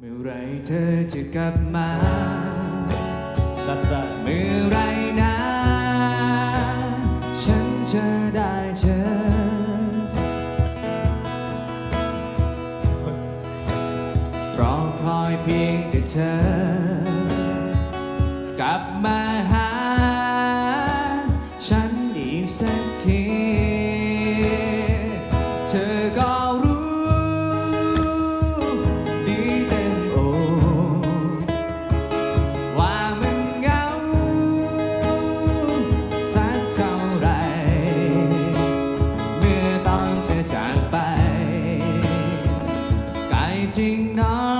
เมื่อไรเธอจะกลับมาจัดได้เมื่อไรนะ ฉันจะได้เจอรอคอยเพียงแต่เธอกลับมา ไก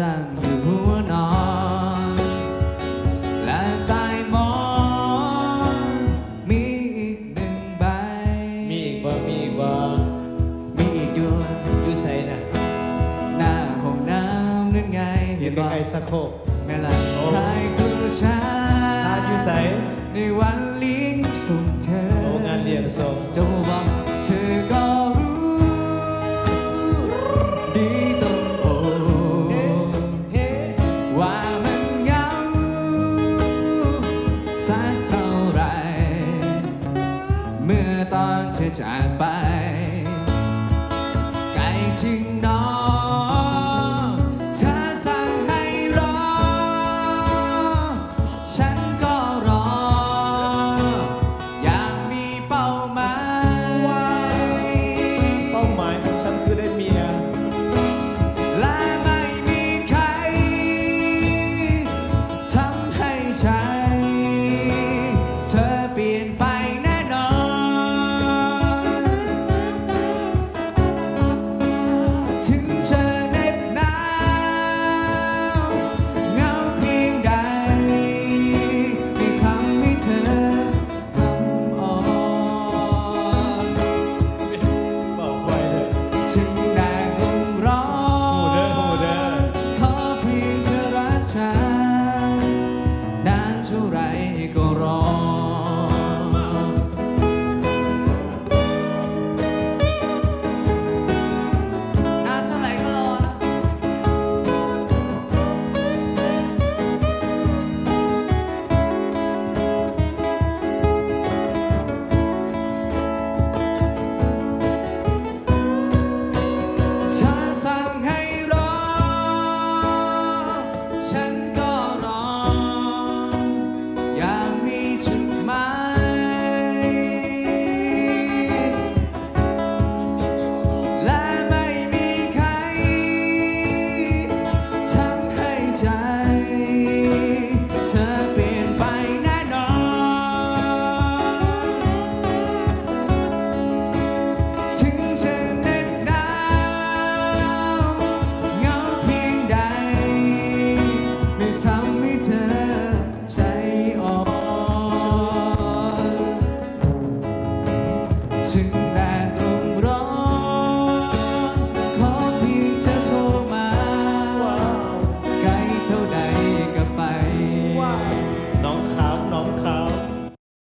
ตั้งอยู่หัวนอนและใต้หมอนมีอีกหนึ่งใบ มีอีกบ่มีอีกบ่มีอีกด้วยอยู่ใส่น่ะหน้าห้องน้ำนั่นไงเห็ยู่นใกบ่ล้ๆสักโคก แม่ละโอ้ ทายคือฉันทานอยู่ใส่ในวันเลี้ยงส่งเธอโรงงานเลี้ยงส่ง เจ้าบอก สักเท่าไร เมื่อตอนเธอจากไป ไกลจริง ถึงแดงอนโหเด้อขอเพียงเธอรักฉันนานเท่าไรก็รอ